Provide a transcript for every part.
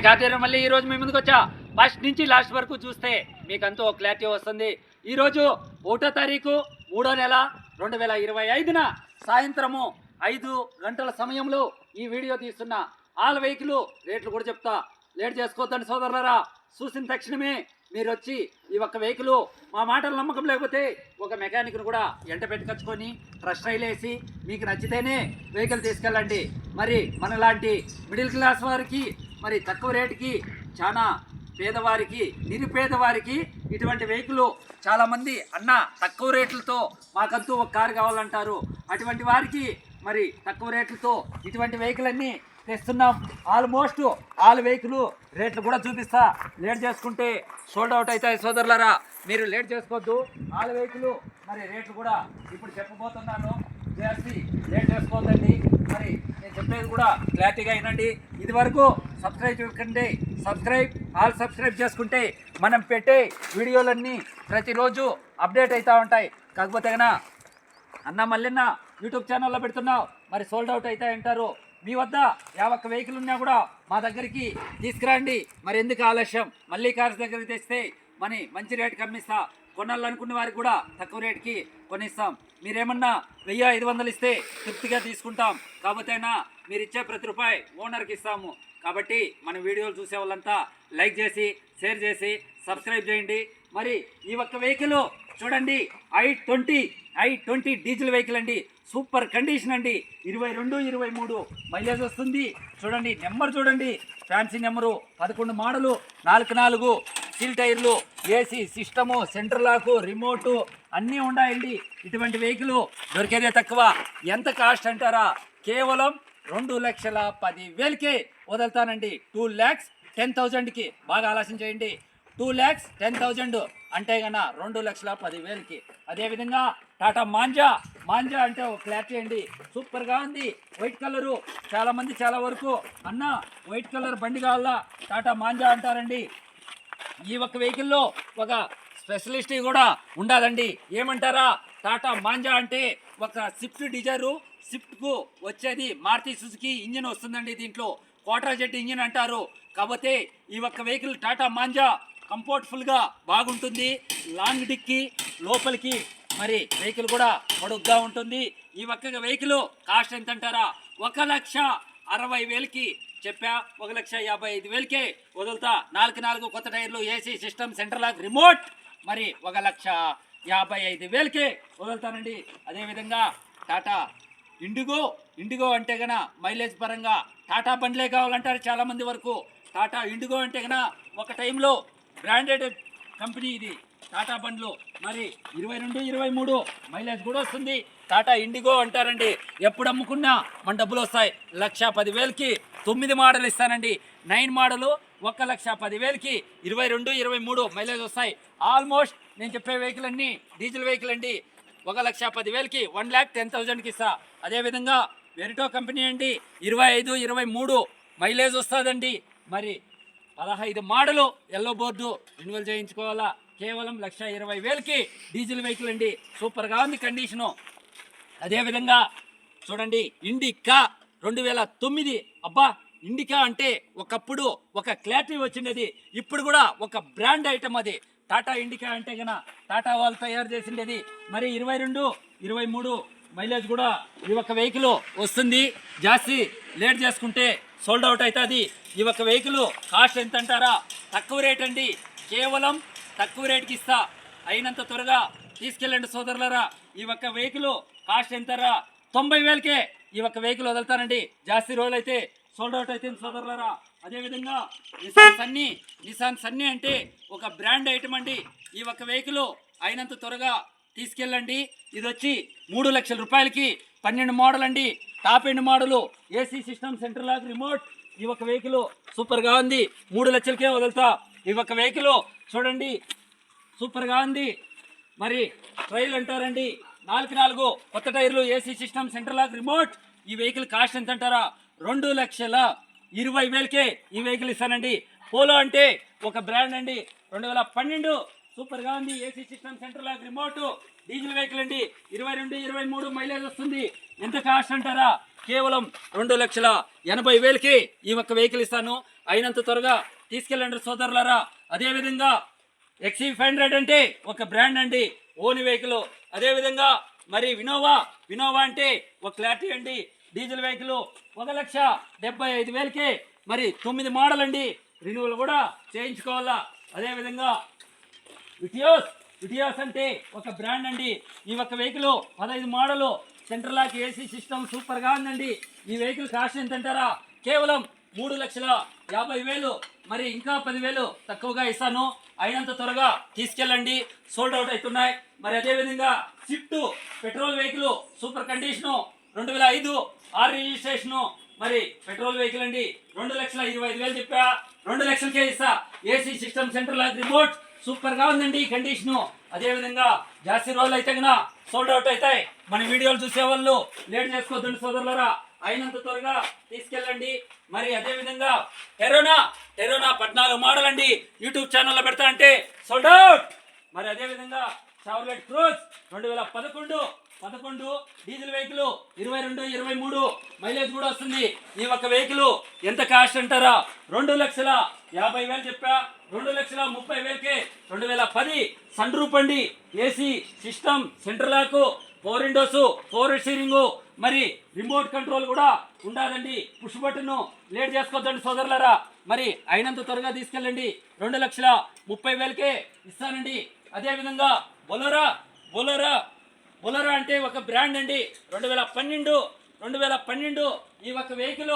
Mechanic ఆధ్వర్యం మళ్ళీ ఈ రోజు మీ ముందుకు వచ్చా? ఫస్ట్ నుంచి లాస్ట్ వరకు చూస్తే మీకు ఒక క్లారిటీ వస్తుంది. ఈరోజు ఒకటో తారీఖు మూడో నెల రెండు వేల ఇరవై ఐదున సాయంత్రము ఐదు గంటల సమయంలో ఈ వీడియో తీస్తున్న ఆల్ వెహికల్ రేట్లు కూడా చెప్తా. లేట్ చేసుకోవద్దని సోదరులరా. చూసిన తక్షణమే మీరు వచ్చి ఈ ఒక్క వెహికల్ మా మాటలు నమ్మకం లేకపోతే ఒక మెకానిక్ను కూడా ఎంట పెట్టుకొచ్చుకొని ట్రస్ట్ రైల్ వేసి మీకు నచ్చితేనే వెహికల్ తీసుకెళ్ళండి. మరి మనలాంటి మిడిల్ క్లాస్ వారికి మరి తక్కువ రేటుకి చాలా పేదవారికి నిరుపేదవారికి ఇటువంటి వెహికల్ చాలామంది అన్న తక్కువ రేట్లతో మాకంతూ ఒక కారు కావాలంటారు. అటువంటి వారికి మరి తక్కువ రేట్లతో ఇటువంటి వెహికల్ అన్నీ తెస్తున్నాం. ఆల్మోస్ట్ ఆల్ వెహికల్ రేట్లు కూడా చూపిస్తా. లేట్ చేసుకుంటే సోల్డ్ అవుట్ అవుతాయి సోదరులారా. మీరు లేట్ చేసుకోవద్దు. ఆల్ వెహికల్ మరి రేట్లు కూడా ఇప్పుడు చెప్పబోతున్నాను. చేసి లేట్ చేసుకోవద్దండి మరి నేను చెప్పేది కూడా క్లారిటీగా వినండి. ఇది వరకు సబ్స్క్రైబ్ చేసుకోండి సబ్స్క్రైబ్ ఆల్ సబ్స్క్రైబ్ చేసుకుంటే మనం పెట్టే వీడియోలన్నీ ప్రతిరోజు అప్డేట్ అవుతూ ఉంటాయి. కాకపోతే కన్నా అన్న మల్లెన్న యూట్యూబ్ ఛానల్లో పెడుతున్నావు మరి సోల్డ్ అవుట్ అవుతాయి అంటారు. మీ వద్ద యావక్క వెహికల్ ఉన్నా కూడా మా దగ్గరికి తీసుకురండి. మరి ఎందుకు ఆలస్యం? మళ్ళీ కార్స్ దగ్గరికి తెస్తే మనీ మంచి రేట్ కమ్మిస్తా కొనాలనుకునే వారికి కూడా తక్కువ రేటుకి కొనిస్తాం. మీరేమన్నా వెయ్యి ఐదు వందలు ఇస్తే తృప్తిగా తీసుకుంటాం. కాకపోతే మీరు ఇచ్చే ప్రతి రూపాయి ఓనర్కి ఇస్తాము. కాబట్టి మన వీడియోలు చూసే వాళ్ళంతా లైక్ చేసి షేర్ చేసి సబ్స్క్రైబ్ చేయండి. మరి ఈ ఒక్క వెహికల్ చూడండి I twenty I twenty diesel vehicle అండి. సూపర్ కండిషన్ అండి. ఇరవై రెండు ఇరవై మూడు మైలేజ్ వస్తుంది. చూడండి నెంబర్ చూడండి. ఫ్యాన్సీ నెంబరు పదకొండు మోడలు నాలుగు నాలుగు స్టీల్ టైర్లు AC system centre lock remote అన్నీ ఉన్నాయండి. ఇటువంటి వెహికల్ దొరికేదే తక్కువ. ఎంత కాస్ట్ అంటారా? కేవలం రెండు లక్షల పది వేలకే వదులుతానండి. టూ ల్యాక్స్ టెన్ థౌజండ్కి. బాగా ఆలోచన చేయండి. Two lakhs ten thousand. అంటే కన్నా రెండు లక్షల పదివేలకి. అదేవిధంగా టాటా మాంజా. మాంజా అంటే ఒక క్లారిటీ అండి సూపర్గా ఉంది. White colour. చాలామంది చాలా వరకు అన్న వైట్ కలర్ బండి కావాలా? టాటా మాంజా అంటారండి. ఈ ఒక్క వెహికల్లో ఒక స్పెషలిస్ట్ కూడా ఉండాలండి. ఏమంటారా? టాటా మాంజా అంటే ఒక స్విఫ్ట్ డిజైరు. స్విఫ్ట్కు వచ్చేది మారుతి సుజుకి ఇంజిన్ వస్తుందండి దీంట్లో. కోట్రా జెట్ ఇంజిన్ అంటారు. కాకపోతే ఈ ఒక్క వెహికల్ టాటా మాంజా కంఫర్ట్ఫుల్గా బాగుంటుంది. లాంగ్ డిక్కి లోపలికి మరి వెహికల్ కూడా పొడుగ్గా ఉంటుంది. ఈ ఒక్క వెహికల్ కాస్ట్ ఎంత అంటారా ఒక లక్ష అరవై వేలకి చెప్పా. ఒక లక్ష యాభై ఐదు వేలకే వదులుతా. నాలుగు నాలుగు కొత్త టైర్లు AC system centre lock remote మరి ఒక లక్ష యాభై ఐదు వేలకే వదులుతానండి. అదేవిధంగా టాటా ఇండిగో. ఇండిగో అంటే గన మైలేజ్ పరంగా టాటా బండ్లే కావాలంటారు చాలామంది వరకు. టాటా ఇండిగో అంటే గన ఒక టైంలో బ్రాండెడ్ కంపెనీ ఇది. టాటా బండ్లు. మరి ఇరవై రెండు ఇరవై మూడు మైలేజ్ కూడా వస్తుంది. టాటా ఇండిగో అంటారండి. ఎప్పుడు అమ్ముకున్నా మన డబ్బులు వస్తాయి. లక్ష పదివేలకి తొమ్మిది మోడల్ ఇస్తానండి. నైన్ మోడలు ఒక లక్ష పదివేలకి ఇరవై రెండు ఇరవై మూడు మైలేజ్ వస్తాయి. ఆల్మోస్ట్ నేను చెప్పే వెహికల్ అన్నీ డీజిల్ వెహికల్ అండి. ఒక లక్ష పదివేలకి వన్ ల్యాక్ టెన్ థౌజండ్కి ఇస్తా. అదేవిధంగా వెరిటో కంపెనీ అండి. ఇరవై ఐదు ఇరవై మూడు మైలేజ్ వస్తుందండి. మరి పదహైదు మోడలు ఎల్లో బోర్డు రెన్యువల్ చేయించుకోవాలా? కేవలం లక్ష ఇరవై వేలకి డీజిల్ వెహికల్ అండి. సూపర్గా ఉంది కండిషను అదేవిధంగా చూడండి ఇండికా రెండు వేల తొమ్మిది. అబ్బా ఇండికా అంటే ఒకప్పుడు ఒక క్లారిటీ వచ్చిండేది. ఇప్పుడు కూడా ఒక బ్రాండ్ ఐటమ్ అది. టాటా ఇండికా అంటే గన టాటా వాళ్ళు తయారు చేసిండేది. మరి ఇరవై రెండు ఇరవై మూడు మైలేజ్ కూడా ఈ ఒక్క వెహికల్ వస్తుంది. జాస్తి లేట్ చేసుకుంటే సోల్డ్ అవుట్ అవుతుంది. ఈ ఒక్క వెహికల్ కాస్ట్ ఎంత అంటారా తక్కువ రేట్ అండి. కేవలం తక్కువ రేట్కి ఇస్తా. అయినంత త్వరగా తీసుకెళ్ళండి సోదరులరా. ఈ ఒక్క వెహికల్ కాస్ట్ ఎంతరా? తొంభై వేలకే ఈ ఒక్క వెహికల్ వదులుతానండి. జాస్తి రోజులు అయితే సోల్డ్ అవుట్ అయితే సోదరులరా. అదేవిధంగా నిసాన్ సన్నీ నిసాన్ సన్నీ అంటే ఒక బ్రాండ్ ఐటమ్ అండి. ఈ ఒక్క వెహికల్ అయినంత త్వరగా తీసుకెళ్ళండి. ఇది వచ్చి మూడు లక్షల రూపాయలకి పన్నెండు మోడల్ అండి. Top end model AC system centre lock remote ఈ ఒక వెహికల్ సూపర్గా ఉంది. మూడు లక్షలకే వదులుతా. ఈ ఒక్క వెహికల్ చూడండి సూపర్గా ఉంది. మరి ట్రైల్ అంటారండి. నాలుగు నాలుగు కొత్త టైర్లు AC system centre lock remote. ఈ వెహికల్ కాస్ట్ ఎంత అంటారా రెండు లక్షల ఇరవై వేలకే ఈ వెహికల్ ఇస్తానండి. పోలో అంటే ఒక బ్రాండ్ అండి. రెండు వేల పన్నెండు సూపర్గా ఉంది. AC system centre lock remote diesel vehicle అండి. ఇరవై రెండు ఇరవై మూడు మైలేజ్ వస్తుంది. ఎంత కాస్ట్ అంటారా? కేవలం రెండు లక్షల ఎనభై వేలకి ఈ ఒక్క వెహికల్ ఇస్తాను. అయినంత త్వరగా తీసుకెళ్ళండి సోదరులారా. అదేవిధంగా ఎక్సీ ఫైవ్ హండ్రెడ్ అంటే ఒక బ్రాండ్ అండి. ఓన్ వెహికల్ అదేవిధంగా మరి వినోవా వినోవా అంటే ఒక క్లారిటీ అండి. డీజిల్ వెహికల్ ఒక లక్ష డెబ్బై ఐదు వేలకే మరి తొమ్మిది మోడల్ అండి. రిన్యూవల్ కూడా చేయించుకోవాలా? అదేవిధంగా విటియోస్ విటియోస్ అంటే ఒక బ్రాండ్ అండి. ఈ ఒక్క వెహికల్ పదహైదు model central lock AC system సూపర్గా ఉందండి. ఈ వెహికల్ కాస్ట్ ఎంత అంటారా కేవలం మూడు లక్షల యాభై వేలు మరి ఇంకా పదివేలు తక్కువగా ఇస్తాను. అయినంత త్వరగా తీసుకెళ్ళండి. సోల్డ్ అవుట్ అవుతున్నాయి. మరి అదేవిధంగా Swift petrol vehicle super condition రెండు వేల ఐదు ఆర్ రిజిస్ట్రేషను మరి పెట్రోల్ వెహికల్ అండి. రెండు లక్షల ఇరవై ఐదు వేలు చెప్పా. రెండు లక్షలకే ఇస్తా. AC system centre lock remote సూపర్గా ఉందండి ఈ కండిషను. అదే విధంగా జాస్తి రోజులు అయితే కన్నా సోల్డ్ అవుట్ అవుతాయి మన వీడియోలు చూసే వాళ్ళు లేట్ చేసుకోవద్దండి సోదరులరా. అయినంత త్వరగా తీసుకెళ్ళండి. మరి అదే విధంగా టెరోనా టెరోనా పద్నాలుగు మోడల్ అండి యూట్యూబ్ ఛానల్లో పెడతా అంటే సోల్డ్ అవుట్ మరి అదే విధంగా చావర్లెట్ క్రూజ్ రెండు వేల పదకొండు పదకొండు డీజిల్ వెహికల్ ఇరవై రెండు ఇరవై మూడు మైలేజ్ కూడా వస్తుంది. ఈ ఒక్క వెహికల్ ఎంత కాస్ట్ అంటారా? రెండు లక్షల యాభై వేలు చెప్పా. రెండు లక్షల ముప్పై వేలకే రెండు వేల పది సన్ రూప్ అండి. AC system centre lock four windows four steering. మరి రిమోట్ కంట్రోల్ కూడా ఉండాలండి. పుష్ బటన్ లేట్ చేసుకోవద్దండి సోదరులరా. మరి అయినంత త్వరగా తీసుకెళ్ళండి. రెండు లక్షల ముప్పై వేలకే ఇస్తానండి. అదేవిధంగా బొలరా బొలరా బొలరో అంటే ఒక బ్రాండ్ అండి. రెండు వేల పన్నెండు రెండు వేల పన్నెండు ఈ ఒక వెహికల్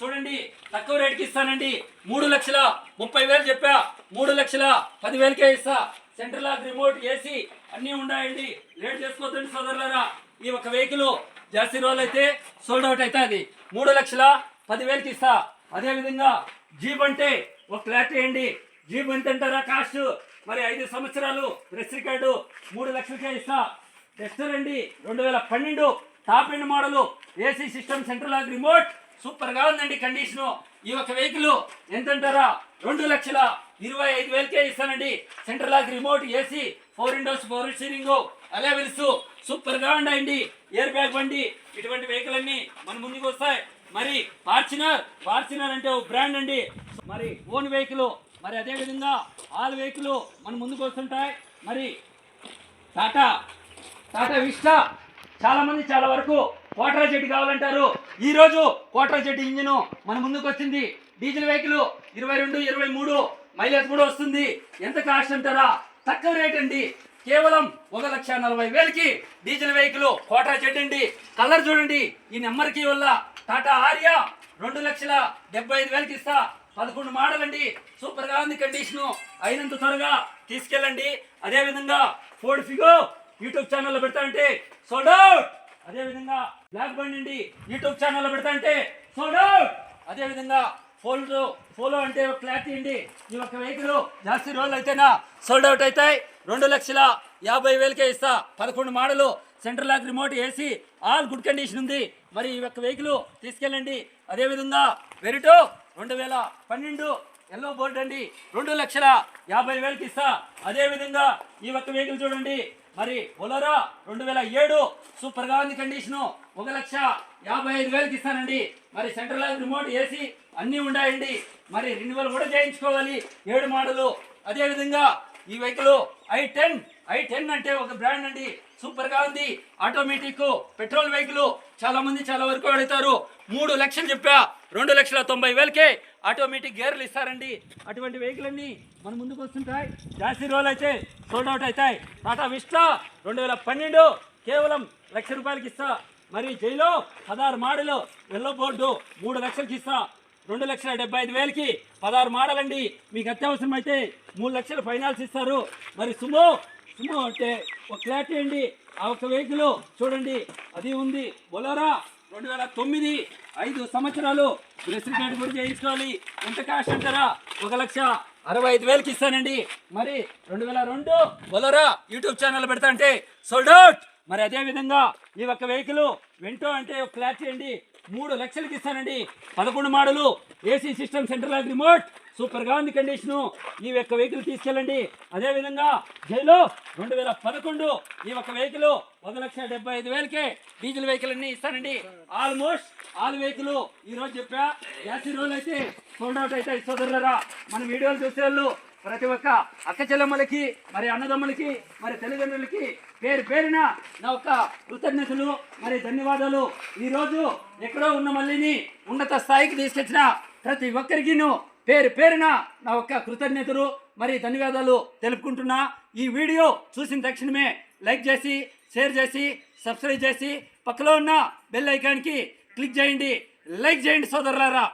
చూడండి తక్కువ రేటుకి ఇస్తానండి. మూడు లక్షల ముప్పై వేలు చెప్పా. మూడు లక్షల పదివేలకే ఇస్తా. సెంట్రల్ లాక్ రిమోట్ ఏసీ అన్నీ ఉన్నాయండి. లేట్ చేసుకోవద్దండి సోదరులారా. ఈ ఒక వెహికల్ జాస్తి రోజులు అయితే సోల్డ్ అవుట్ అవుతుంది. మూడు లక్షల పదివేలకి ఇస్తా. అదేవిధంగా జీప్ అంటే ఒక క్లారిటీ అండి. జీప్ ఎంత అంటారా? కాస్ట్ మరి ఐదు సంవత్సరాలు రెస్ట్రికార్డు మూడు లక్షలకే ఇస్తా. టెస్టర్ అండి రెండు వేల పన్నెండు top end model AC system central lock remote. సూపర్గా ఉందండి కండిషన్. ఈ ఒక వెహికల్ ఎంతంటారా? రెండు లక్షల ఇరవై ఐదు వేలకే ఇస్తానండి. Central lock remote AC four windows four steering అలెవెల్స్ సూపర్గా ఉన్నాయండి ఎయిర్ బ్యాగ్ బండి. ఇటువంటి వెహికల్ అన్ని మన ముందుకు వస్తాయి. మరి ఫార్చునర్ ఫార్చునర్ అంటే ఒక బ్రాండ్ అండి. మరి ఓన్ వెహికల్. మరి అదేవిధంగా ఆల్ వెహికల్ మన ముందుకు వస్తుంటాయి. మరి టాటా టాటా విస్టా చాలామంది చాలా వరకు కోటరా జెట్ కావాలంటారు. ఈరోజు రోజు జెట్ ఇంజిన్ మన ముందుకు వచ్చింది. డీజిల్ వెహికల్ ఇరవై రెండు ఇరవై మూడు మైలేజ్ కూడా వస్తుంది. ఎంత కాస్ట్ అంటారా? తక్కువ రేట్ అండి. కేవలం ఒక లక్ష నలభై వేలకి డీజిల్ వెహికల్ కోటా జెట్ అండి. కలర్ చూడండి. ఈ నెంబర్కి వల్ల టాటా ఆర్యా రెండు లక్షల డెబ్బై ఐదు వేలకి ఇస్తా. పదకొండు మోడల్ అండి. సూపర్గా ఉంది కండిషను అయినంత త్వరగా తీసుకెళ్ళండి. అదేవిధంగా ఫోర్డ్ ఫిగో యూట్యూబ్ ఛానల్లో పెడతా అంటే సోల్డ్ అవుట్. అదే విధంగా బ్లాక్ బండ్ అండి యూట్యూబ్ ఛానల్లో పెడతా అంటే సోల్డ్ అవుట్. అదే విధంగా ఫోలో అంటే క్లారిటీ అండి ఈ ఒక్క వెహికల్ జాస్తి రోజులు అయితేనా సోల్డ్ అవుట్ అవుతాయి. రెండు లక్షల యాభై వేలకే ఇస్తా. పదకొండు model central lock remote AC all good condition ఉంది. మరి ఈ యొక్క వెహికల్ తీసుకెళ్ళండి. అదేవిధంగా వెరిటో రెండు వేల పన్నెండు ఎల్లో బోర్డ్ అండి. రెండు లక్షల యాభై వేలకి ఇస్తా. అదేవిధంగా ఈ ఒక్క వెహికల్ చూడండి. మరి బొలరా రెండు వేల ఏడు సూపర్గా ఉంది కండిషను. ఒక లక్ష యాభై ఐదు వేలకి ఇస్తానండి. మరి సెంట్రల్ రిమోట్ ఏసీ అన్నీ ఉన్నాయండి మరి రెన్యువల్ కూడా చేయించుకోవాలి. ఏడు మోడలు. అదేవిధంగా ఈ vehicle i ten i ten అంటే ఒక బ్రాండ్ అండి. సూపర్గా ఉంది. ఆటోమేటిక్ పెట్రోల్ వెహికల్ చాలా మంది చాలా వరకు అడుగుతారు. మూడు లక్షలు చెప్పా. రెండు లక్షల తొంభై వేలకే ఆటోమేటిక్ గేర్లు ఇస్తారండి. అటువంటి వెహికల్ అన్నీ మన ముందుకు వస్తుంటాయి. జాస్తి రోల్ అయితే సోల్డ్ అవుట్ అవుతాయి. టాటా విస్టా రెండు వేల పన్నెండు కేవలం లక్ష రూపాయలకి ఇస్తా. మరి జైలో పదహారు మోడలు ఎల్లో బోర్డు మూడు లక్షలకి ఇస్తా. రెండు లక్షల డెబ్బై ఐదు వేలకి పదహారు మాడలండి. మీకు అత్యవసరం అయితే మూడు లక్షలు ఫైనాన్స్ ఇస్తారు. మరి సుమో సుమో అంటే ఒక క్లారిటీ అండి. ఆ ఒక వెహికల్ చూడండి. అది ఉంది బొలోరా రెండు వేల తొమ్మిది ఐదు సంవత్సరాలు బ్రెస్ కూడా చేయించుకోవాలి. ఎంత కాస్ట్ అంటారా? ఒక లక్ష అరవై ఐదు వేలకి ఇస్తానండి. మరి రెండు వేల రెండు బొలరా యూట్యూబ్ ఛానల్ పెడతా అంటే సోల్డ్ అవుట్ మరి అదే విధంగా ఈ ఒక్క వెహికల్ వింటో అంటే ఒక చేయండి. మూడు లక్షలకి ఇస్తానండి. పదకొండు model AC system central remote సూపర్గా ఉంది కండిషను. ఈ యొక్క వెహికల్ తీసుకెళ్ళండి. అదే విధంగా జైలో రెండు వేల పదకొండు ఈ యొక్క వెహికల్ ఒక లక్ష డెబ్బై ఐదు వేలకే డీజిల్ వెహికల్ అన్ని ఇస్తానండి. ఆల్మోస్ట్ ఆల్ వెహికల్ ఈ రోజు చెప్పా. యాసి రోజులు అయితే సోల్డ్ అవుట్ అయితే సోదరులరా మన వీడియోలు చూసే వాళ్ళు ప్రతి ఒక్క అక్క చెల్లెమ్మలకి మరి అన్నదమ్ములకి మరి తల్లిదండ్రులకి పేరు పేరున నా యొక్క కృతజ్ఞతలు మరి ధన్యవాదాలు. ఈరోజు ఎక్కడో ఉన్న మళ్ళీని ఉన్నత స్థాయికి తీసుకొచ్చిన ప్రతి ఒక్కరికిను పేరు పేరున నా యొక్క కృతజ్ఞతలు మరి ధన్యవాదాలు తెలుపుకుంటున్నా. ఈ వీడియో చూసిన తక్షణమే లైక్ చేసి షేర్ చేసి సబ్స్క్రైబ్ చేసి పక్కలో ఉన్న బెల్ ఐకాన్కి క్లిక్ చేయండి. లైక్ చేయండి సోదరులారా.